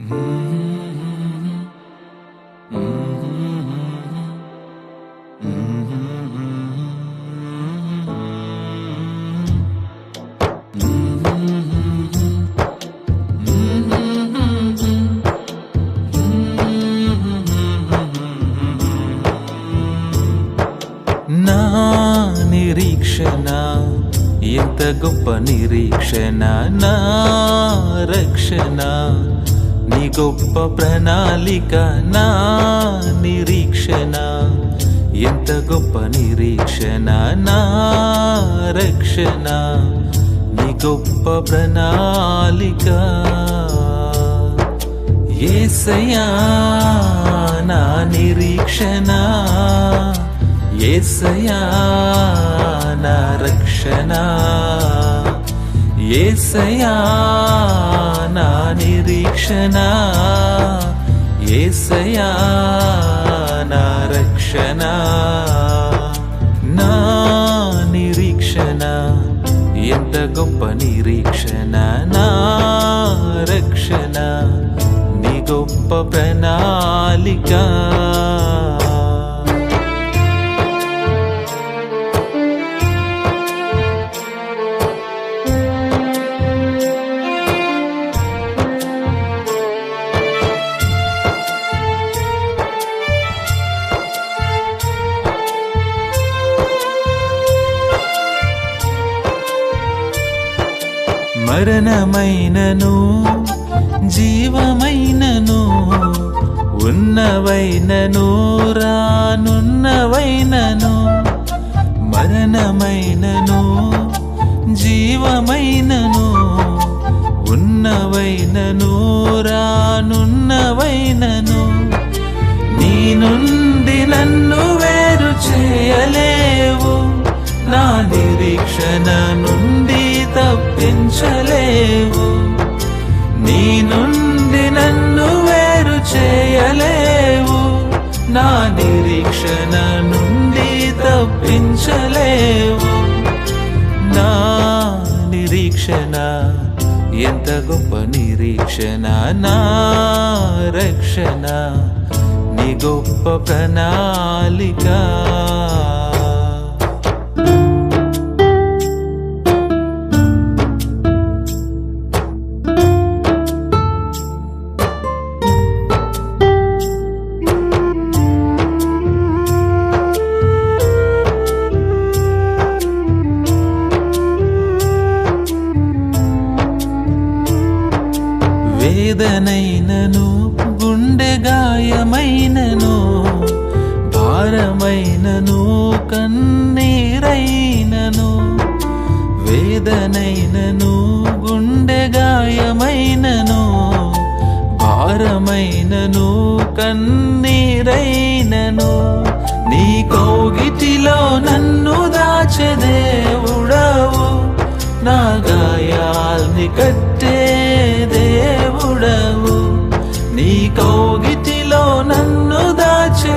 నా నిరీక్షణ ఎంత గొప్ప నిరీక్షణ నా రక్షణ. నీ గొప్ప ప్రణాళిక నా నిరీక్షణ. ఎంత గొప్ప నిరీక్షణ నా రక్షణ. నీ గొప్ప ప్రణాళిక. ఏసయ్యా నా నిరీక్షణ. ఏసయ్యా నా రక్షణ. ఏసయా నా నిరీక్షణ. ఏసయా నా రక్షణ. నా నిరీక్షణ ఎంత గొప్ప నిరీక్షణ. నా రక్షణ నీ గొప్ప ప్రణాళిక. మరణమైనను జీవమైనను ఉన్నవైనను రానున్నవైనను మరణమైనను జీవమైనను ఉన్నవైనను రానున్నవైనను. నీ నుండి నన్ను వేరు చేయలేవు నా నిరీక్షణ తప్పించలేవు నీ నుండి నన్ను వేరు చేయలేవు. నా నిరీక్షణ నుండి తప్పించలేవు. నా నిరీక్షణ ఎంత గొప్ప నిరీక్షణ నా రక్షణ నీ గొప్ప ప్రణాళిక. వేదనైనను గుండె గాయమైనను భారమైనను కన్నీరైనను. వేదనైనను గుండె గాయమైనను భారమైనను కన్నీరైనను. నీ కౌగిటిలో నన్ను దాచదేవుడవు నా గాయాల్ని కట్టే దేవుడవు నీ కౌగిటిలో నన్ను దాచదేవుడవు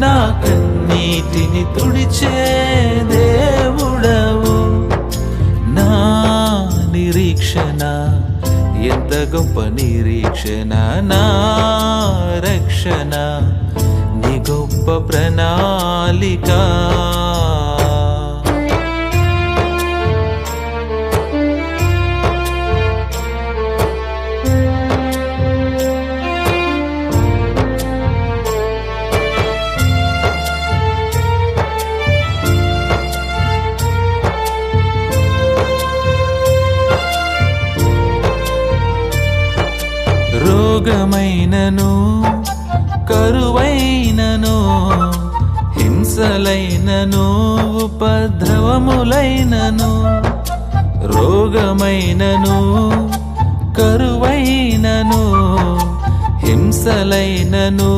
నా కన్నీటిని తుడిచే దేవుడవు నా నిరీక్షణ ఎంత గొప్ప నిరీక్షణ నా రక్షణ. నీ గొప్ప ప్రణాళిక. రోగమైనను కరువైనను హింసలైనను ఉపద్రవములైనను రోగమైనను కరువైనను హింసలైనను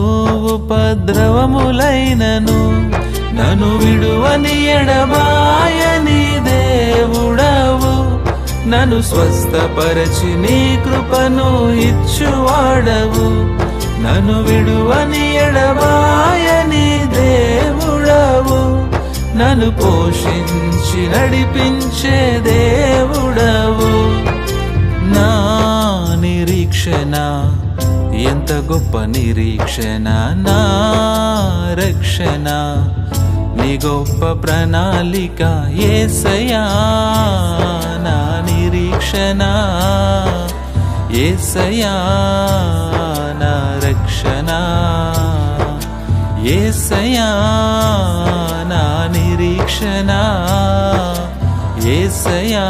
ఉపద్రవములైనను నను విడువని ఎడబాయని దేవుడవు. నన్ను స్వస్థపరచి నీ కృపను ఇచ్చువాడవు. నన్ను విడువని ఎడబాయని దేవుడవు. నన్ను పోషించి నడిపించే దేవుడవు. నా నిరీక్షణ ఎంత గొప్ప నిరీక్షణ నా రక్షణ. నీ గొప్ప ప్రణాళిక ఏసయా నా నిరీక్షణ. ఏసయా నా రక్షణ. ఏసయా నా నిరీక్షణ. ఏసయా